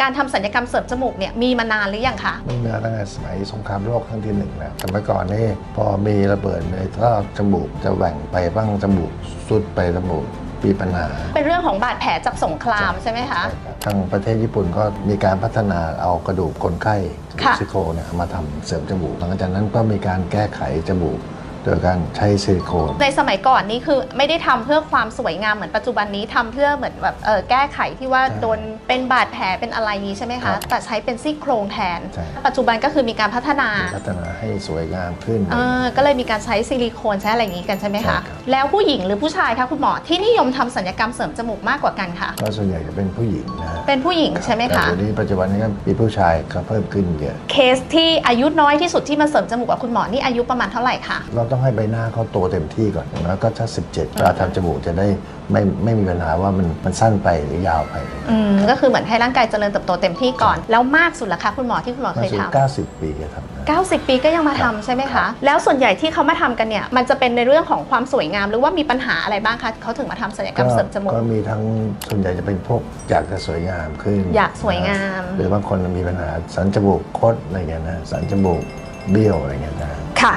การทำศัลยกรรมเสริมจมูกเนี่ยมีมานานหรือยังคะมันมาตั้งแต่สมัยสงครามโลกครั้งที่หนึ่งแล้วแต่เมื่อก่อนนี่พอมีระเบิดในท่อจมูกจะแหว่งไปบ้างจมูกสุดไปจมูกมีปัญหา เป็นเรื่องของบาดแผลจากสงครามใช่ไหมคะใช่ครับทางประเทศญี่ปุ่นก็มีการพัฒนาเอากระดูกคนไข้ค่ะ ซิโครเนี่ยมาทำเสริมจมูก หลังจากนั้นก็มีการแก้ไขจมูก โดยการใช้ซิลิโคนในสมัยก่อนนี่คือไม่ได้ทำเพื่อความสวยงามเหมือนปัจจุบันนี้ทำเพื่อเหมือนแบบเออแก้ไขที่ว่าใช่โดนเป็นบาดแผลเป็นอะไรนี้ใช่ไหมครัคะบแต่ใช้เป็นซี่โครงแทนใช่ปัจจุบันก็คือมีการพัฒนาพัฒนาให้สวยงามขึ้นเออก็เลยมีการใช้ซิลิโคนใช้อะไรอย่างนี้กันใช่ไหมใช่คะครับแล้วผู้หญิงหรือผู้ชายคะคุณหมอที่นิยมทำศัลยกรรมเสริมจมูกมากกว่ากันค่ะก็ส่วนใหญ่จะเป็นผู้หญิงนะฮะเป็นผู้หญิงใช่ไหมแต่คะเดี๋ยวนี้ปัจจุบันนี้ก็มีผู้ชายก็เพิ่มขึ้นเยอะเคสที่อายุน้อยที่สุดที่มาเสริมจมูกกับคุณหมอนี่อายุประมาณเท่าไหร่คะเราต้องให้ใบหน้าเขาโตเต็มที่ก่อนแล้วก็ถ้า 17เวลาทำจมูกจะได้ไม่ไม่มีปัญหาว่ามันมันสั้นไปหรือยาวไปอืมก็คือเหมือนให้ร่างกายเจริญเติบโตเต็มที่ก่อน แล้วมากสุดละคะคุณหมอที่คุณหมอมาเคยสู่ทำ90ปีก็ทำนะ90 ปีก็ยังมาทำใช่ไหมคะ แล้วส่วนใหญ่ที่เขามาทำกันเนี่ย มันจะเป็นในเรื่องของความสวยงาม หรือว่ามีปัญหาอะไรบ้างคะเขาถึงมาทำศัลยกรรมเสริมจมูก ก็มีทั้งส่วนใหญ่จะเป็นพวกอยากจะสวยงามขึ้นอยากสวยงาม หรือบางคนมีปัญหาสันจมูกคดอะไรเงี้ยนะสันจมูกเบี้ยวอะไรเงี้ยนะ ค่ะ